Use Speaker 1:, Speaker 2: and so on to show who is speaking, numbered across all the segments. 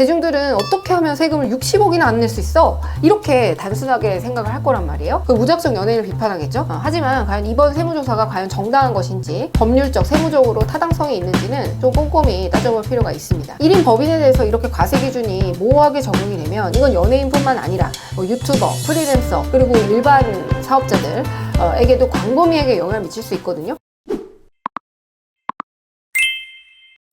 Speaker 1: 대중들은 어떻게 하면 세금을 60억이나 안 낼 수 있어? 이렇게 단순하게 생각을 할 거란 말이에요. 그 무작정 연예인을 비판하겠죠. 어, 하지만 과연 이번 세무조사가 과연 정당한 것인지 법률적, 세무적으로 타당성이 있는지는 좀 꼼꼼히 따져볼 필요가 있습니다. 1인 법인에 대해서 이렇게 과세 기준이 모호하게 적용이 되면 이건 연예인뿐만 아니라 뭐 유튜버, 프리랜서 그리고 일반 사업자들 에게도 광범위하게 영향을 미칠 수 있거든요.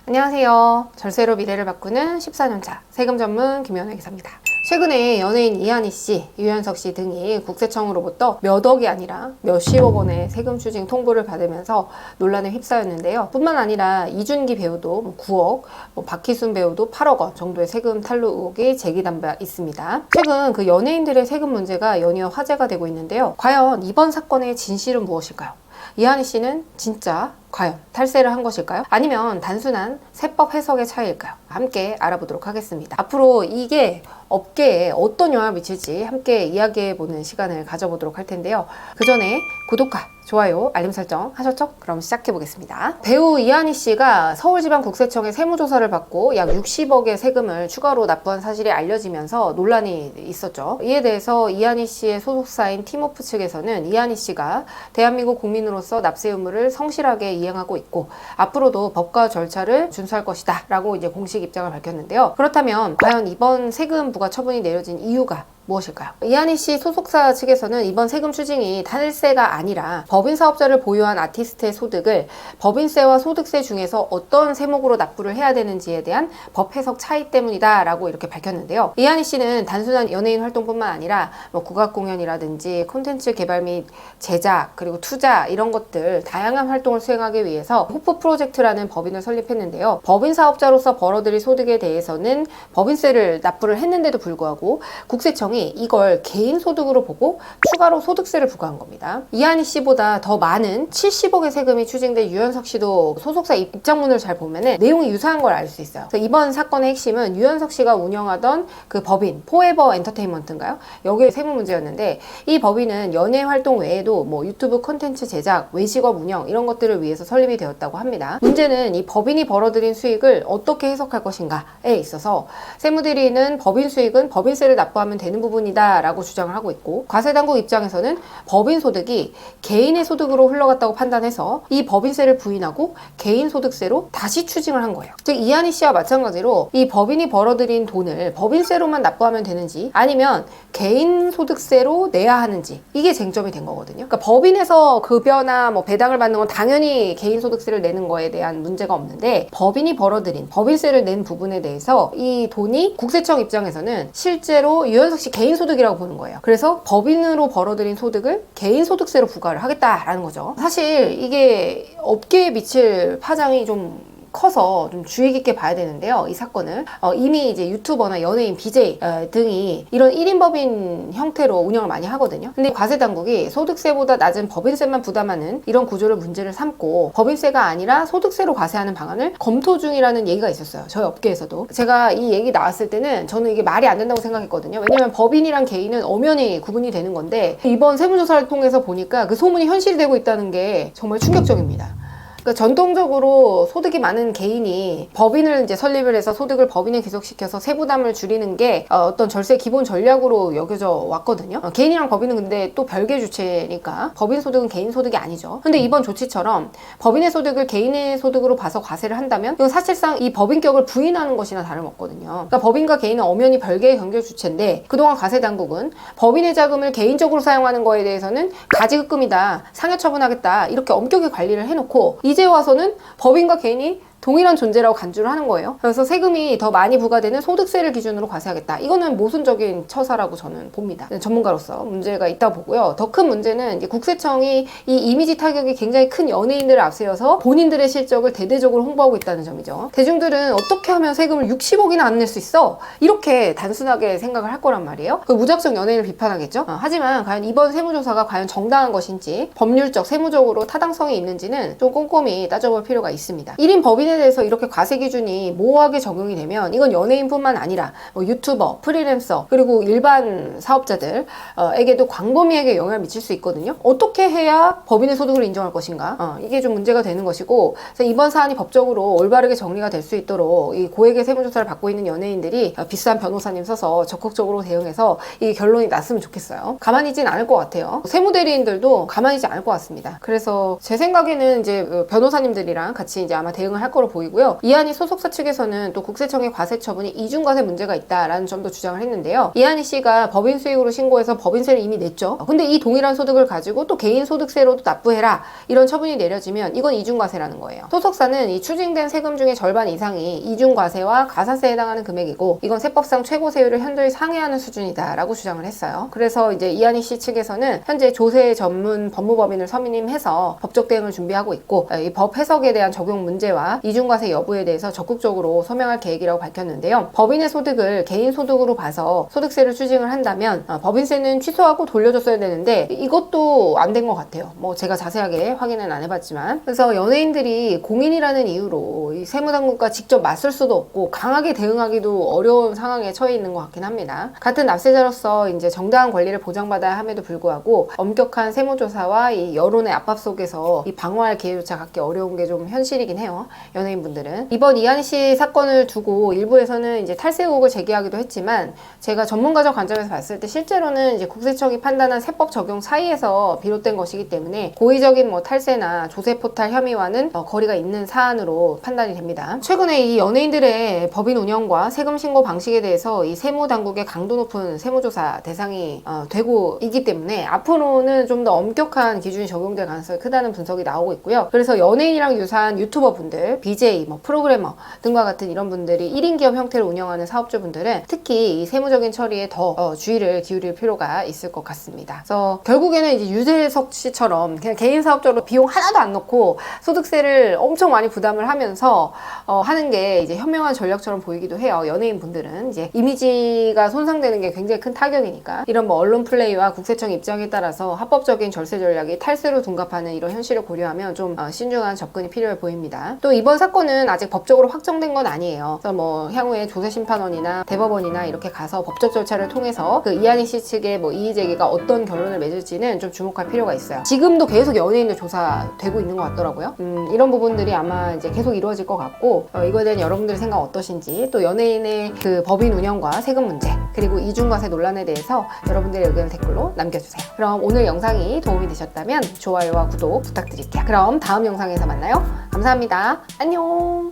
Speaker 1: 안녕하세요. 절세로 미래를 바꾸는 14년차 세금 전문 김연아 기사입니다. 최근에 연예인 이한희 씨, 유현석 씨 등이 국세청으로부터 몇 억이 아니라 몇십억 원의 세금 추징 통보를 받으면서 논란에 휩싸였는데요. 뿐만 아니라 이준기 배우도 뭐 9억, 뭐 박희순 배우도 8억 원 정도의 세금 탈루 의혹이 제기된 바 있습니다. 최근 그 연예인들의 세금 문제가 연이어 화제가 되고 있는데요. 과연 이번 사건의 진실은 무엇일까요? 이한희 씨는 진짜 과연 탈세를 한 것일까요? 아니면 단순한 세법 해석의 차이일까요? 함께 알아보도록 하겠습니다. 앞으로 이게 업계에 어떤 영향을 미칠지 함께 이야기해보는 시간을 가져보도록 할 텐데요. 그 전에 구독과 좋아요, 알림 설정 하셨죠? 그럼 시작해보겠습니다. 배우 이한희 씨가 서울지방국세청의 세무조사를 받고 약 60억의 세금을 추가로 납부한 사실이 알려지면서 논란이 있었죠. 이에 대해서 이한희 씨의 소속사인 팀오프 측에서는 이한희 씨가 대한민국 국민으로서 납세 의무를 성실하게 이 행하고 있고 앞으로도 법과 절차를 준수할 것이다 라고 이제 공식 입장을 밝혔는데요. 그렇다면 과연 이번 세금 부과 처분이 내려진 이유가 무엇일까요? 이한희 씨 소속사 측에서는 이번 세금 추징이 탈세가 아니라 법인 사업자를 보유한 아티스트의 소득을 법인세와 소득세 중에서 어떤 세목으로 납부를 해야 되는지에 대한 법 해석 차이 때문이다 라고 이렇게 밝혔는데요. 이한희 씨는 단순한 연예인 활동뿐만 아니라 뭐 국악 공연이라든지 콘텐츠 개발 및 제작 그리고 투자 이런 것들 다양한 활동을 수행하기 위해서 호프 프로젝트라는 법인을 설립했는데요. 법인 사업자로서 벌어들일 소득에 대해서는 법인세를 납부를 했는데도 불구하고 국세청이 이걸 개인 소득으로 보고 추가로 소득세를 부과한 겁니다. 이한희 씨보다 더 많은 70억의 세금이 추징된 유현석 씨도 소속사 입장문을 잘 보면은 내용이 유사한 걸 알 수 있어요. 이번 사건의 핵심은 유현석 씨가 운영하던 그 법인 포에버 엔터테인먼트인가요? 여기에 세무 문제였는데 이 법인은 연예 활동 외에도 뭐 유튜브 콘텐츠 제작, 외식업 운영 이런 것들을 위해서 설립이 되었다고 합니다. 문제는 이 법인이 벌어들인 수익을 어떻게 해석할 것인가에 있어서 세무대리는 법인 수익은 법인세를 납부하면 되는 부분 이다라고 주장을 하고 있고 과세 당국 입장에서는 법인 소득이 개인의 소득으로 흘러갔다고 판단해서 이 법인세를 부인하고 개인 소득세로 다시 추징을 한 거예요. 즉 이한희 씨와 마찬가지로 이 법인이 벌어들인 돈을 법인세로만 납부하면 되는지 아니면 개인 소득세로 내야 하는지 이게 쟁점이 된 거거든요. 그러니까 법인에서 급여나 뭐 배당을 받는 건 당연히 개인 소득세를 내는 거에 대한 문제가 없는데 법인이 벌어들인 법인세를 낸 부분에 대해서 이 돈이 국세청 입장에서는 실제로 유현석 씨 개인 소득이라고 보는 거예요. 그래서 법인으로 벌어들인 소득을 개인 소득세로 부과를 하겠다라는 거죠. 사실 이게 업계에 미칠 파장이 좀 커서 좀 주의 깊게 봐야 되는데요. 이 사건을 어, 이미 이제 유튜버나 연예인, BJ 어, 등이 이런 1인 법인 형태로 운영을 많이 하거든요. 근데 과세 당국이 소득세보다 낮은 법인세만 부담하는 이런 구조를 문제를 삼고 법인세가 아니라 소득세로 과세하는 방안을 검토 중이라는 얘기가 있었어요. 저희 업계에서도 제가 이 얘기 나왔을 때는 저는 이게 말이 안 된다고 생각했거든요. 왜냐면 법인이랑 개인은 엄연히 구분이 되는 건데 이번 세무조사를 통해서 보니까 그 소문이 현실이 되고 있다는 게 정말 충격적입니다. 그러니까 전통적으로 소득이 많은 개인이 법인을 이제 설립을 해서 소득을 법인에 귀속시켜서 세부담을 줄이는 게 어, 떤 절세 기본 전략으로 여겨져 왔거든요. 어, 개인이랑 법인은 근데 또 별개 주체니까 법인 소득은 개인 소득이 아니죠. 근데 이번 조치처럼 법인의 소득을 개인의 소득으로 봐서 과세를 한다면 이건 사실상 이 법인격을 부인하는 것이나 다름없거든요. 그러니까 법인과 개인은 엄연히 별개의 경제 주체인데 그동안 과세 당국은 법인의 자금을 개인적으로 사용하는 거에 대해서는 가지급금이다, 상해 처분하겠다 이렇게 엄격히 관리를 해놓고 이제 와서는 법인과 개인이 동일한 존재라고 간주를 하는 거예요. 그래서 세금이 더 많이 부과되는 소득세를 기준으로 과세하겠다. 이거는 모순적인 처사라고 저는 봅니다. 전문가로서 문제가 있다 보고요. 더 큰 문제는 국세청이 이 이미지 타격이 굉장히 큰 연예인들을 앞세워서 본인들의 실적을 대대적으로 홍보하고 있다는 점이죠. 대중들은 어떻게 하면 세금을 60억이나 안 낼 수 있어? 이렇게 단순하게 생각을 할 거란 말이에요. 그 무작정 연예인을 비판하겠죠. 어, 하지만 과연 이번 세무조사가 과연 정당한 것인지 법률적, 세무적으로 타당성이 있는지는 좀 꼼꼼히 따져볼 필요가 있습니다. 1인 법인 대해서 이렇게 과세 기준이 모호하게 적용이 되면 이건 연예인뿐만 아니라 뭐 유튜버, 프리랜서 그리고 일반 사업자들에게도 광범위하게 영향을 미칠 수 있거든요. 어떻게 해야 법인의 소득을 인정할 것인가? 어, 이게 좀 문제가 되는 것이고 이번 사안이 법적으로 올바르게 정리가 될 수 있도록 이 고액의 세무조사를 받고 있는 연예인들이 어, 비싼 변호사님 써서 적극적으로 대응해서 이 결론이 났으면 좋겠어요. 가만히 있진 않을 것 같아요. 세무대리인들도 가만히 있지 않을 것 같습니다. 그래서 제 생각에는 이제 어, 변호사님들이랑 같이 이제 아마 대응을 할 거로 보이고요. 이한희 소속사 측에서는 또 국세청의 과세 처분이 이중과세 문제가 있다라는 점도 주장을 했는데요. 이한희 씨가 법인 수익으로 신고해서 법인세를 이미 냈죠. 근데 이 동일한 소득을 가지고 또 개인 소득세로도 납부해라 이런 처분이 내려지면 이건 이중과세라는 거예요. 소속사는 이 추징된 세금 중에 절반 이상이 이중과세와 가사세에 해당하는 금액이고 이건 세법상 최고 세율을 현저히 상회하는 수준이다라고 주장을 했어요. 그래서 이제 이한희 씨 측에서는 현재 조세 전문 법무법인을 선임해서 법적 대응을 준비하고 있고 이 법 해석에 대한 적용 문제와 이중과세 여부에 대해서 적극적으로 소명할 계획이라고 밝혔는데요. 법인의 소득을 개인 소득으로 봐서 소득세를 추징을 한다면 어, 법인세는 취소하고 돌려줬어야 되는데 이것도 안 된 것 같아요. 뭐 제가 자세하게 확인은 안 해봤지만 그래서 연예인들이 공인이라는 이유로 이 세무당국과 직접 맞설 수도 없고 강하게 대응하기도 어려운 상황에 처해 있는 것 같긴 합니다. 같은 납세자로서 이제 정당한 권리를 보장받아야 함에도 불구하고 엄격한 세무조사와 이 여론의 압박 속에서 이 방어할 기회조차 갖기 어려운 게 좀 현실이긴 해요. 연예인분들은 이번 이한희 씨 사건을 두고 일부에서는 이제 탈세 의혹을 제기하기도 했지만 제가 전문가적 관점에서 봤을 때 실제로는 이제 국세청이 판단한 세법 적용 사이에서 비롯된 것이기 때문에 고의적인 뭐 탈세나 조세 포탈 혐의와는 어, 거리가 있는 사안으로 판단이 됩니다. 최근에 이 연예인들의 법인 운영과 세금 신고 방식에 대해서 이 세무 당국의 강도 높은 세무조사 대상이 어, 되고 있기 때문에 앞으로는 좀 더 엄격한 기준이 적용될 가능성이 크다는 분석이 나오고 있고요. 그래서 연예인이랑 유사한 유튜버 분들, BJ, 뭐 프로그래머 등과 같은 이런 분들이 1인 기업 형태를 운영하는 사업주분들은 특히 이 세무적인 처리에 더 어, 주의를 기울일 필요가 있을 것 같습니다. 그래서 결국에는 이제 유재석 씨처럼 그냥 개인 사업자로 비용 하나도 안 넣고 소득세를 엄청 많이 부담을 하면서 어, 하는 게 이제 현명한 전략처럼 보이기도 해요. 연예인 분들은 이제 이미지가 손상되는 게 굉장히 큰 타격이니까 이런 뭐 언론 플레이와 국세청 입장에 따라서 합법적인 절세 전략이 탈세로 둔갑하는 이런 현실을 고려하면 좀 어, 신중한 접근이 필요해 보입니다. 또 이번 사건은 아직 법적으로 확정된 건 아니에요. 그래서 뭐 향후에 조세심판원이나 대법원이나 이렇게 가서 법적 절차를 통해서 그 이한희 씨 측의 뭐 이의 제기가 어떤 결론을 맺을지는 좀 주목할 필요가 있어요. 지금도 계속 연예인들 조사되고 있는 것 같더라고요. 음, 이런 부분들이 아마 이제 계속 이루어질 것 같고 어, 이거에 대한 여러분들의 생각 어떠신지 또 연예인의 그 법인 운영과 세금 문제 그리고 이중과세 논란에 대해서 여러분들의 의견을 댓글로 남겨주세요. 그럼 오늘 영상이 도움이 되셨다면 좋아요와 구독 부탁드릴게요. 그럼 다음 영상에서 만나요. 감사합니다. 안녕.